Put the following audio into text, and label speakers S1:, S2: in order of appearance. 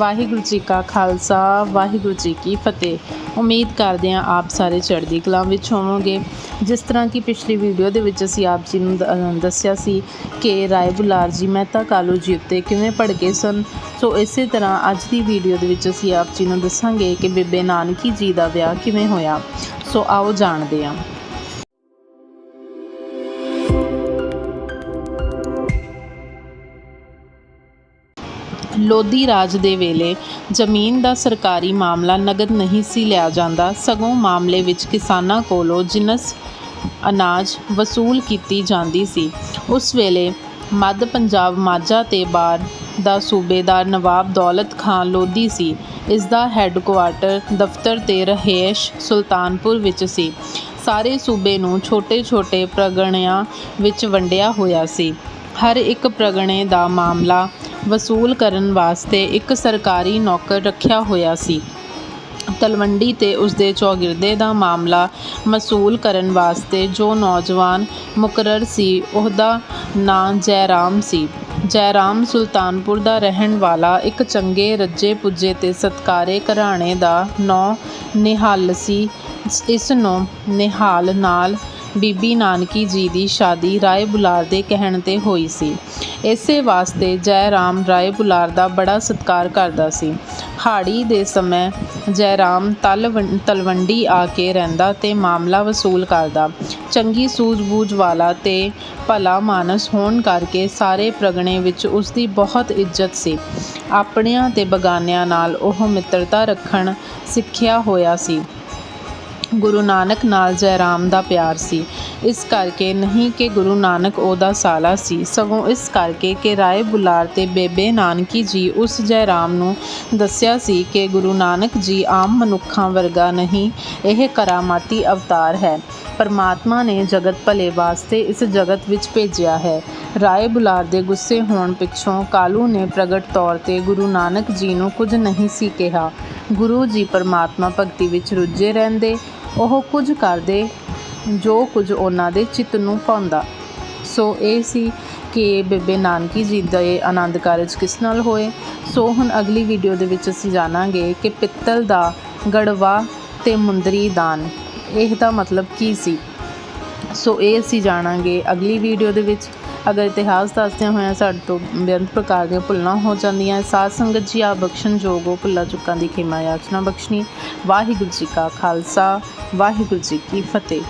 S1: ਵਾਹਿਗੁਰੂ ਜੀ ਕਾ ਖਾਲਸਾ, ਵਾਹਿਗੁਰੂ ਜੀ ਕੀ ਫਤਿਹ। ਉਮੀਦ ਕਰਦੇ ਹਾਂ ਆਪ ਸਾਰੇ ਚੜ੍ਹਦੀ ਕਲਾ ਵਿੱਚ ਹੋਵੋਗੇ। ਜਿਸ ਤਰ੍ਹਾਂ ਕਿ ਪਿਛਲੀ ਵੀਡੀਓ ਦੇ ਵਿੱਚ ਅਸੀਂ ਆਪ ਜੀ ਨੂੰ ਦੱਸਿਆ ਸੀ ਕਿ ਰਾਏ ਬੁਲਾਰ ਜੀ, ਮਹਿਤਾ ਕਾਲੂ ਜੀ ਉੱਤੇ ਕਿਵੇਂ ਭੜਕੇ ਸਨ। ਸੋ ਇਸੇ ਤਰ੍ਹਾਂ ਅੱਜ ਦੀ ਵੀਡੀਓ ਦੇ ਵਿੱਚ ਅਸੀਂ ਆਪ ਜੀ ਨੂੰ ਦੱਸਾਂਗੇ ਕਿ ਬੇਬੇ ਨਾਨਕੀ ਜੀ ਦਾ ਵਿਆਹ ਕਿਵੇਂ ਹੋਇਆ। ਸੋ ਆਓ ਜਾਣਦੇ ਹਾਂ। ਲੋਧੀ ਰਾਜ ਦੇ ਵੇਲੇ ਜ਼ਮੀਨ ਦਾ ਸਰਕਾਰੀ ਮਾਮਲਾ ਨਗਦ ਨਹੀਂ ਸੀ ਲਿਆ ਜਾਂਦਾ। ਸਗੋਂ ਮਾਮਲੇ ਵਿੱਚ ਕਿਸਾਨਾਂ ਕੋਲੋਂ ਜਿਨਸ ਅਨਾਜ ਵਸੂਲ ਕੀਤੀ ਜਾਂਦੀ ਸੀ। ਉਸ ਵੇਲੇ ਮੱਧ ਪੰਜਾਬ ਮਾਝਾ ਤੇ ਬਾਰ ਦਾ ਸੂਬੇਦਾਰ ਨਵਾਬ ਦੌਲਤ ਖਾਨ ਲੋਧੀ ਸੀ। ਇਸ ਦਾ ਹੈੱਡਕੁਆਰਟਰ ਦਫ਼ਤਰ ਤੇ ਰਹੇਸ਼ ਸੁਲਤਾਨਪੁਰ ਵਿੱਚ ਸੀ। ਸਾਰੇ ਸੂਬੇ ਨੂੰ ਛੋਟੇ-ਛੋਟੇ ਪ੍ਰਗਣਿਆਂ ਵਿੱਚ ਵੰਡਿਆ ਹੋਇਆ ਸੀ। ਹਰ ਇੱਕ ਪ੍ਰਗਣੇ ਦਾ ਮਾਮਲਾ ਵਸੂਲ ਕਰਨ ਵਾਸਤੇ ਇੱਕ ਸਰਕਾਰੀ ਨੌਕਰ ਰੱਖਿਆ ਹੋਇਆ ਸੀ। ਤਲਵੰਡੀ ਤੇ ਉਸਦੇ ਚੌਗਿਰਦੇ ਦਾ ਮਾਮਲਾ ਮਸੂਲ ਕਰਨ ਵਾਸਤੇ ਜੋ ਨੌਜਵਾਨ ਮੁਕਰਰ ਸੀ, ਉਹਦਾ ਨਾਂ ਜੈਰਾਮ ਸੀ। ਜੈਰਾਮ ਸੁਲਤਾਨਪੁਰ ਦਾ ਰਹਿਣ ਵਾਲਾ ਇੱਕ ਚੰਗੇ ਰੱਜੇ ਪੁੱਜੇ ਤੇ ਸਤਕਾਰੇ ਘਰਾਣੇ ਦਾ ਨੌ ਨਿਹਾਲ ਸੀ। ਇਸ ਨੂੰ ਨਿਹਾਲ ਨਾਲ ਬੀਬੀ ਨਾਨਕੀ ਜੀ ਦੀ ਸ਼ਾਦੀ ਰਾਏ ਬੁਲਾਰ ਦੇ ਕਹਿਣ ਤੇ ਹੋਈ ਸੀ। ਇਸੇ ਵਾਸਤੇ ਜੈ ਰਾਮ ਰਾਏ ਬੁਲਾਰ ਦਾ ਬੜਾ ਸਤਿਕਾਰ ਕਰਦਾ ਸੀ। ਹਾੜੀ ਦੇ ਸਮੇਂ ਜੈ ਰਾਮ ਤਲਵੰ ਤਲਵੰਡੀ ਆ ਕੇ ਰਹਿੰਦਾ ਤੇ ਮਾਮਲਾ ਵਸੂਲ ਕਰਦਾ। ਚੰਗੀ ਸੂਝ-ਬੂਝ ਵਾਲਾ ਤੇ ਭਲਾ ਮਾਨਸ ਹੋਣ ਕਰਕੇ ਸਾਰੇ ਪ੍ਰਗਣੇ ਵਿੱਚ ਉਸ ਦੀ ਬਹੁਤ ਇੱਜ਼ਤ ਸੀ। ਆਪਣਿਆਂ ਤੇ ਬਗਾਨਿਆਂ ਨਾਲ ਉਹ ਮਿੱਤਰਤਾ ਰੱਖਣ ਸਿੱਖਿਆ ਹੋਇਆ ਸੀ। ਗੁਰੂ ਨਾਨਕ ਨਾਲ ਜੈਰਾਮ ਦਾ ਪਿਆਰ ਸੀ। ਇਸ ਕਰਕੇ ਨਹੀਂ ਕਿ ਗੁਰੂ ਨਾਨਕ ਉਹਦਾ ਸਾਲਾ ਸੀ। ਸਗੋਂ ਇਸ ਕਰਕੇ ਕਿ ਰਾਏ ਬੁਲਾਰ ਤੇ ਬੇਬੇ ਨਾਨਕੀ ਜੀ ਉਸ ਜੈਰਾਮ ਨੂੰ ਦੱਸਿਆ ਸੀ ਕਿ ਗੁਰੂ ਨਾਨਕ ਜੀ ਆਮ ਮਨੁੱਖਾਂ ਵਰਗਾ ਨਹੀਂ, ਇਹ ਕਰਾਮਾਤੀ ਅਵਤਾਰ ਹੈ। ਪਰਮਾਤਮਾ ਨੇ ਜਗਤ ਭਲੇ ਵਾਸਤੇ ਇਸ ਜਗਤ ਵਿੱਚ ਭੇਜਿਆ ਹੈ। ਰਾਏ ਬੁਲਾਰ ਦੇ ਗੁੱਸੇ ਹੋਣ ਪਿੱਛੋਂ ਕਾਲੂ ਨੇ ਪ੍ਰਗਟ ਤੌਰ ਤੇ ਗੁਰੂ ਨਾਨਕ ਜੀ ਨੂੰ ਕੁਝ ਨਹੀਂ ਸੀ ਕਿਹਾ। ਗੁਰੂ ਜੀ ਪਰਮਾਤਮਾ ਭਗਤੀ ਵਿੱਚ ਰੁੱਝੇ ਰਹਿੰਦੇ ਉਹ ਕੁਝ ਕਰਦੇ, ਜੋ ਕੁਝ ਉਹਨਾਂ ਦੇ ਚਿੱਤ ਨੂੰ ਪਾਉਂਦਾ। ਸੋ ਇਹ ਸੀ ਕਿ ਬੇਬੇ ਨਾਨਕੀ ਜੀ ਦੇ ਆਨੰਦ ਕਾਰਜ ਕਿਸ ਨਾਲ ਹੋਏ? ਸੋ ਹੁਣ ਅਗਲੀ ਵੀਡੀਓ ਦੇ ਵਿੱਚ ਅਸੀਂ ਜਾਣਾਂਗੇ ਕਿ ਪਿੱਤਲ ਦਾ ਗੜਵਾ ਤੇ ਮੁੰਦਰੀ ਦਾਨ, ਇਹ ਦਾ ਮਤਲਬ ਕੀ ਸੀ? ਸੋ ਇਹ ਅਸੀਂ ਜਾਣਾਂਗੇ ਅਗਲੀ ਵੀਡੀਓ ਦੇ ਵਿੱਚ। ਅਗਰ ਇਤਿਹਾਸ ਦੱਸਦਿਆਂ ਹੋਇਆਂ ਸਾਡੇ ਤੋਂ ਬੇਅੰਤ ਪ੍ਰਕਾਰ ਦੀਆਂ ਭੁੱਲਾਂ ਹੋ ਜਾਂਦੀਆਂ, ਸਾਧ ਸੰਗਤ ਜੀ ਆ ਬਖਸ਼ਣ ਜੋਗੋ ਭੁੱਲਾਂ ਚੁੱਕਾਂ ਦੀ ਖਿਮਾ ਯਾਚਨਾ ਬਖਸ਼ਣੀ। ਵਾਹਿਗੁਰੂ ਜੀ ਕਾ ਖਾਲਸਾ, ਵਾਹਿਗੁਰੂ ਜੀ ਕੀ ਫਤਿਹ।